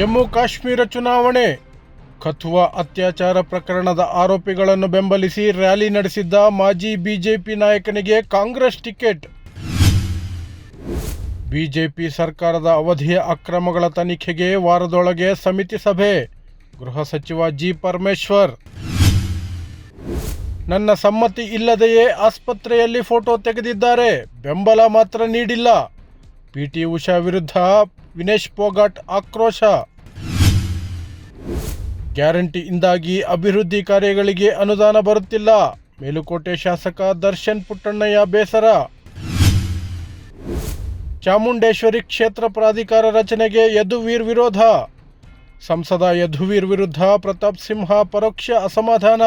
ಜಮ್ಮು ಕಾಶ್ಮೀರ ಚುನಾವಣೆ. ಕಥುವಾ ಅತ್ಯಾಚಾರ ಪ್ರಕರಣದ ಆರೋಪಿಗಳನ್ನು ಬೆಂಬಲಿಸಿ ರ್ಯಾಲಿ ನಡೆಸಿದ್ದ ಮಾಜಿ ಬಿಜೆಪಿ ನಾಯಕನಿಗೆ ಕಾಂಗ್ರೆಸ್ ಟಿಕೆಟ್. ಬಿಜೆಪಿ ಸರ್ಕಾರದ ಅವಧಿಯ ಅಕ್ರಮಗಳ ತನಿಖೆಗೆ ವಾರದೊಳಗೆ ಸಮಿತಿ ಸಭೆ. ಗೃಹ ಸಚಿವ ಜಿ ಪರಮೇಶ್ವರ್. ನನ್ನ ಸಮ್ಮತಿ ಇಲ್ಲದೆಯೇ ಆಸ್ಪತ್ರೆಯಲ್ಲಿ ಫೋಟೋ ತೆಗೆದಿದ್ದಾರೆ. ಬೆಂಬಲ ಮಾತ್ರ ನೀಡಿಲ್ಲ. ಪಿಟಿ ಉಷಾ ವಿರುದ್ಧ ವಿನೇಶ್ ಪೋಗಾಟ್ ಆಕ್ರೋಶ. ಗ್ಯಾರಂಟಿಯಿಂದಾಗಿ ಅಭಿವೃದ್ಧಿ ಕಾರ್ಯಗಳಿಗೆ ಅನುದಾನ ಬರುತ್ತಿಲ್ಲ. ಮೇಲುಕೋಟೆ ಶಾಸಕ ದರ್ಶನ್ ಪುಟ್ಟಣ್ಣಯ್ಯ ಬೇಸರ. ಚಾಮುಂಡೇಶ್ವರಿ ಕ್ಷೇತ್ರ ಪ್ರಾಧಿಕಾರ ರಚನೆಗೆ ಯದುವೀರ್ ವಿರೋಧ. ಸಂಸದ ಯದುವೀರ್ ವಿರುದ್ಧ ಪ್ರತಾಪ್ ಸಿಂಹ ಪರೋಕ್ಷ ಅಸಮಾಧಾನ.